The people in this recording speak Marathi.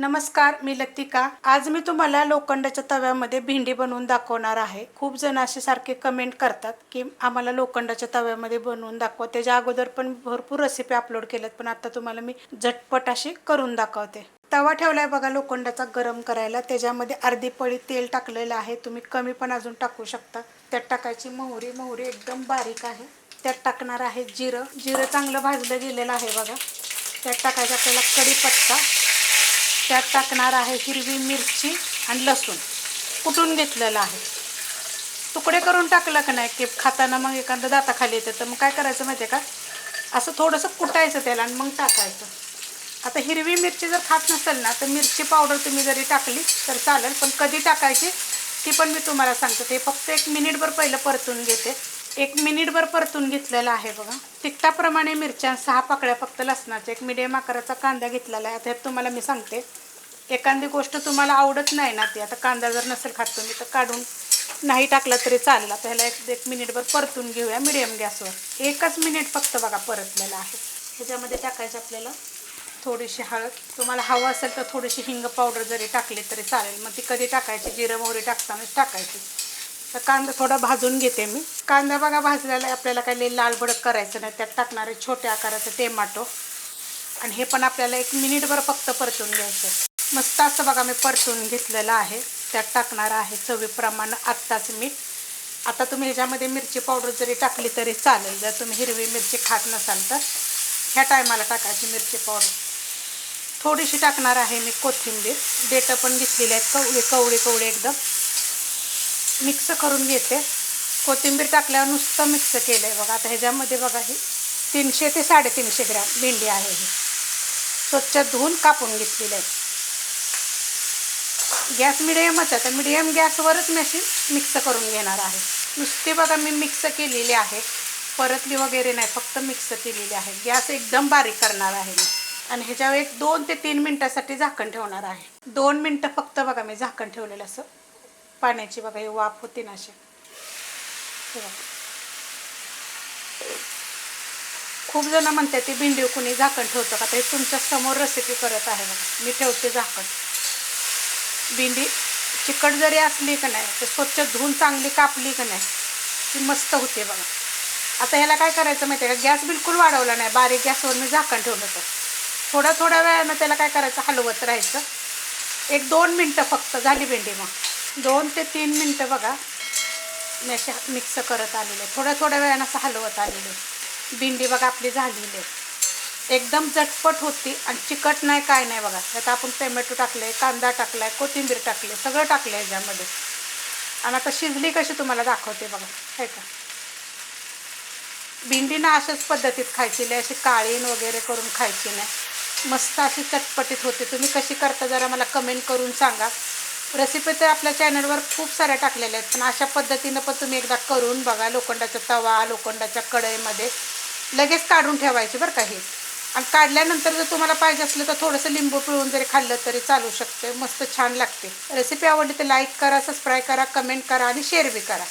नमस्कार मी लतिका. आज मी तुम्हाला लोखंडाच्या तव्यामध्ये भेंडी बनवून दाखवणार आहे. खूप जण असे सारखे कमेंट करतात की आम्हाला लोखंडाच्या तव्यामध्ये बनवून दाखवा. त्याच्या अगोदर पण भरपूर रेसिपी अपलोड केल्यात पण आता तुम्हाला मी झटपट अशी करून दाखवते. तवा ठेवलाय बघा लोखंडाचा गरम करायला. त्याच्यामध्ये अर्धी पळी तेल टाकलेलं आहे. तुम्ही कमी पण अजून टाकू शकता. त्यात टाकायची मोहरी. मोहरी एकदम बारीक आहे. त्यात टाकणार आहे जिरं. जिरं चांगलं भाजलं गेलेलं आहे बघा. त्यात टाकायचं आपल्याला कढीपत्ता. त्यात टाकणार आहे हिरवी मिरची आणि लसूण. कुटून घेतलेलं आहे. तुकडे करून टाकलं का नाही की खाताना मग एखादं दाताखाली येतं. तर मग काय करायचं माहिती आहे का? असं थोडंसं कुटायचं त्याला आणि मग टाकायचं. आता हिरवी मिरची जर खात नसेल ना तर मिरची पावडर तुम्ही जरी टाकली तर चालेल. पण कधी टाकायची ती पण मी तुम्हाला सांगते. ते फक्त एक मिनिटभर पहिलं परतून घेते. एक मिनिटभर परतून घेतलेला आहे बघा. तिखटाप्रमाणे मिरच्या सहा पाकळ्या फक्त लसणाच्या एक मिडियम आकाराचा कांदा घेतलेला आहे. आता ह्यात तुम्हाला मी सांगते एखादी गोष्ट तुम्हाला आवडत नाही ना ती आता कांदा जर नसेल खात तुम्ही तर काढून नाही टाकला तरी चालेल. आता ह्याला एक एक मिनिटभर परतून घेऊया मिडियम गॅसवर. एकच मिनिट फक्त बघा परतलेलं आहे. ह्याच्यामध्ये टाकायचं आपल्याला थोडीशी हळद. तुम्हाला हवं असेल तर थोडीशी हिंग पावडर जरी टाकली तरी चालेल. मग ती कधी टाकायची? जिरं मोहरी टाकतानाच टाकायची. तर कांदा थोडा भाजून घेते मी. कांदा बघा भाजलेला आहे आपल्याला काही लई लाल भडक करायचं नाही. त्यात टाकणारे छोट्या आकाराचे टेमाटो. आणि हे पण आपल्याला एक मिनिटभर फक्त परतून घ्यायचं मस्त असं बघा मी परतून घेतलेलं आहे. त्यात टाकणार आहे चवीप्रमाणे आत्ताच मीठ. आता तुम्ही ह्याच्यामध्ये मिरची पावडर जरी टाकली तरी चालेल. जर तुम्ही हिरवी मिरची खात नसाल तर. ह्या टायमाला टाकायची मिरची पावडर. थोडीशी टाकणार आहे मी कोथिंबीर. देठं पण घेतलेली आहेत कवळी कवळी कवळी एकदम. मिक्स करून घेते. कोथिंबीर टाकल्यावर नुसतं मिक्स केलं आहे बघा. आता ह्याच्यामध्ये बघा ही तीनशे ते साडेतीनशे ग्रॅम भेंडी आहे ही. स्वच्छ धुवून कापून घेतलेली आहे. गॅस मिडियमच आहे. तर मिडियम गॅसवरच मी अशी मिक्स करून घेणार आहे. नुसती बघा मी मिक्स केलेली आहे. परतली वगैरे नाही फक्त मिक्स केलेली आहे. गॅस एकदम बारीक करणार आहे मी. आणि ह्याच्यावर एक दोन ते तीन मिनटासाठी झाकण ठेवणार आहे. दोन मिनटं फक्त बघा मी झाकण ठेवलेलं असं. पाण्याची बघा ही वाफ होती ना अशी. खूप जण म्हणतात ते भिंडी कुणी झाकण ठेवतं का? तर हे तुमच्यासमोर रेसिपी करत आहे बघा. मी ठेवते झाकण. भेंडी चिकट जरी असली का नाही तर स्वच्छ धुवून चांगली कापली का नाही ती मस्त होते बघा. आता ह्याला काय करायचं माहिती आहे का? गॅस बिलकुल वाढवला नाही. बारीक गॅसवर मी झाकण ठेवलं तर थोड्या थोड्या वेळानं त्याला काय करायचं? हलवत राहायचं. एक दोन मिनटं फक्त झाली भेंडी मग. दोन ते तीन मिनटं बघा. मी अशी मिक्स करत आलेले. थोड्या थोड्या वेळानं असं हलवत आलेले. भेंडी बघा आपली झालेली. आहे एकदम झटपट होती आणि चिकट नाही काय नाही बघा. त्यात आपण टोमॅटो टाकले कांदा टाकलाय कोथिंबीर टाकले सगळं टाकलं आहे ह्याच्यामध्ये. आणि आता शिजली कशी तुम्हाला दाखवते बघा. आहे का? भिंडी ना अशाच पद्धतीत खायची नाही. अशी काळीन वगैरे करून खायची नाही. मस्त अशी चटपटीत होते. तुम्ही कशी करता जरा मला कमेंट करून सांगा. रेसिपी तर आपल्या चॅनलवर खूप साऱ्या टाकलेल्या आहेत. पण अशा पद्धतीनं पण तुम्ही एकदा करून बघा लोखंडाचा तवा लोखंडाच्या कढईमध्ये. लगेच काढून ठेवायची बरं का हे. आणि काढल्यानंतर जर तुम्हाला पाहिजे असलं तर थोडंसं लिंबू पिळून जरी खाल्लं तरी चालू शकते मस्त छान लागते. रेसिपी आवडली तर लाईक करा सबस्क्राईब करा कमेंट करा आणि शेअर बी करा.